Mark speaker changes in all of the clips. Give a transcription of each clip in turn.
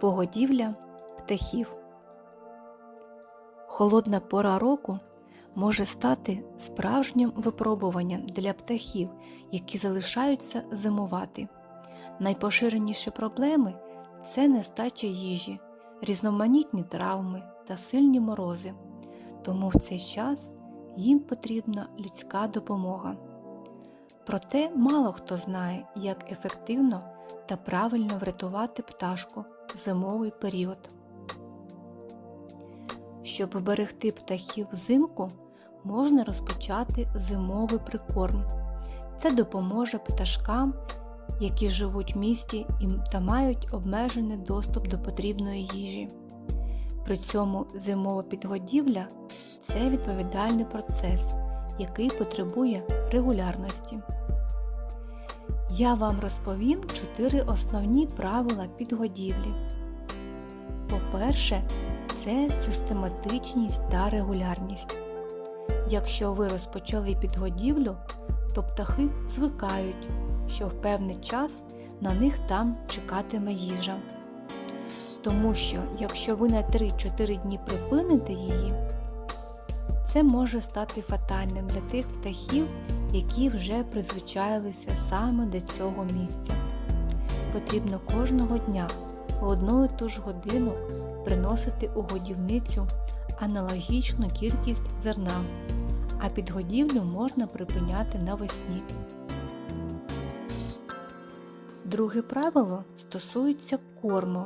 Speaker 1: Погодівля птахів. Холодна пора року може стати справжнім випробуванням для птахів, які залишаються зимувати. Найпоширеніші проблеми це нестача їжі, різноманітні травми та сильні морози. Тому в цей час їм потрібна людська допомога. Проте мало хто знає, як ефективно та правильно врятувати пташку зимовий період. Щоб вберегти птахів взимку, можна розпочати зимовий прикорм. Це допоможе пташкам, які живуть в місті та мають обмежений доступ до потрібної їжі. При цьому зимова підгодівля це відповідальний процес, який потребує регулярності. Я вам розповім чотири основні правила підгодівлі. По-перше, це систематичність та регулярність. Якщо ви розпочали підгодівлю, то птахи звикають, що в певний час на них там чекатиме їжа. Тому що, якщо ви на 3-4 дні припините її, це може стати фатальним для тих птахів, які вже призвичаїлися саме до цього місця. Потрібно кожного дня в одну і ту ж годину приносити у годівницю аналогічну кількість зерна, а підгодівлю можна припиняти навесні. Друге правило стосується корму.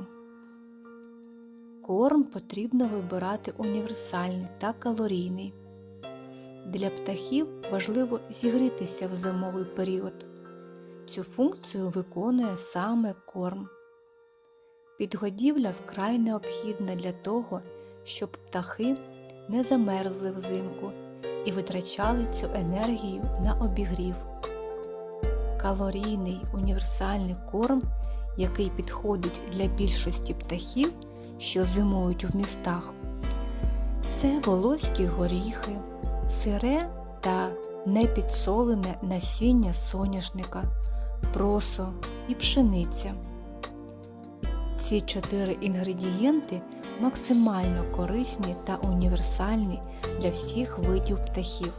Speaker 1: Корм потрібно вибирати універсальний та калорійний. Для птахів важливо зігрітися в зимовий період. Цю функцію виконує саме корм. Підгодівля вкрай необхідна для того, щоб птахи не замерзли взимку і витрачали цю енергію на обігрів. Калорійний універсальний корм, який підходить для більшості птахів, що зимують в містах, це волоські горіхи, сире та непідсолене насіння соняшника, просо і пшениця. Ці чотири інгредієнти максимально корисні та універсальні для всіх видів птахів.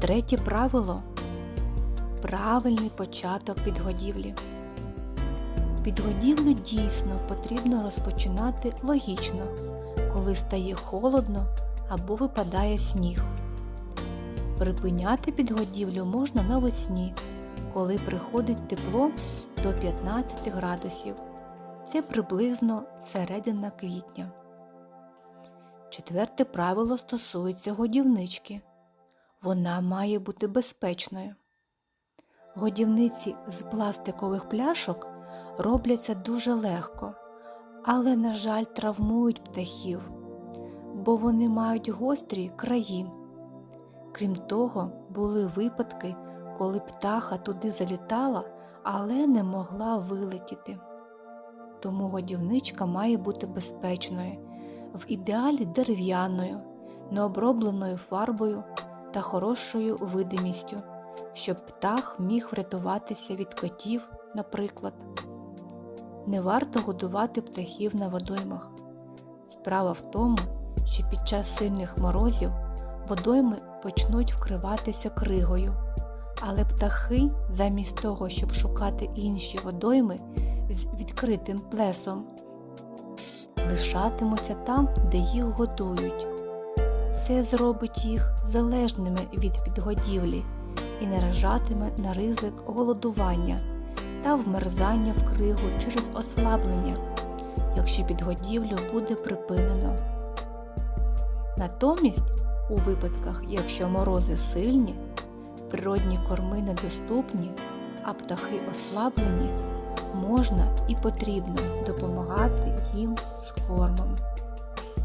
Speaker 1: Третє правило правильний початок підгодівлі. Підгодівлю дійсно потрібно розпочинати логічно, коли стає холодно або випадає сніг. Припиняти підгодівлю можна навесні, коли приходить тепло до 15 градусів. Це приблизно середина квітня. Четверте правило стосується годівнички. Вона має бути безпечною. Годівниці з пластикових пляшок робляться дуже легко, але, на жаль, травмують птахів, бо вони мають гострі краї. Крім того, були випадки, коли птаха туди залітала, але не могла вилетіти. Тому годівничка має бути безпечною, в ідеалі дерев'яною, необробленою фарбою та хорошою видимістю, щоб птах міг врятуватися від котів, наприклад. Не варто годувати птахів на водоймах. Справа в тому, що під час сильних морозів водойми почнуть вкриватися кригою, але птахи, замість того, щоб шукати інші водойми з відкритим плесом, лишатимуться там, де їх годують. Це зробить їх залежними від підгодівлі і наражатиме на ризик голодування та вмерзання в кригу через ослаблення, якщо підгодівлю буде припинено. Натомість, у випадках, якщо морози сильні, природні корми недоступні, а птахи ослаблені, можна і потрібно допомагати їм з кормом.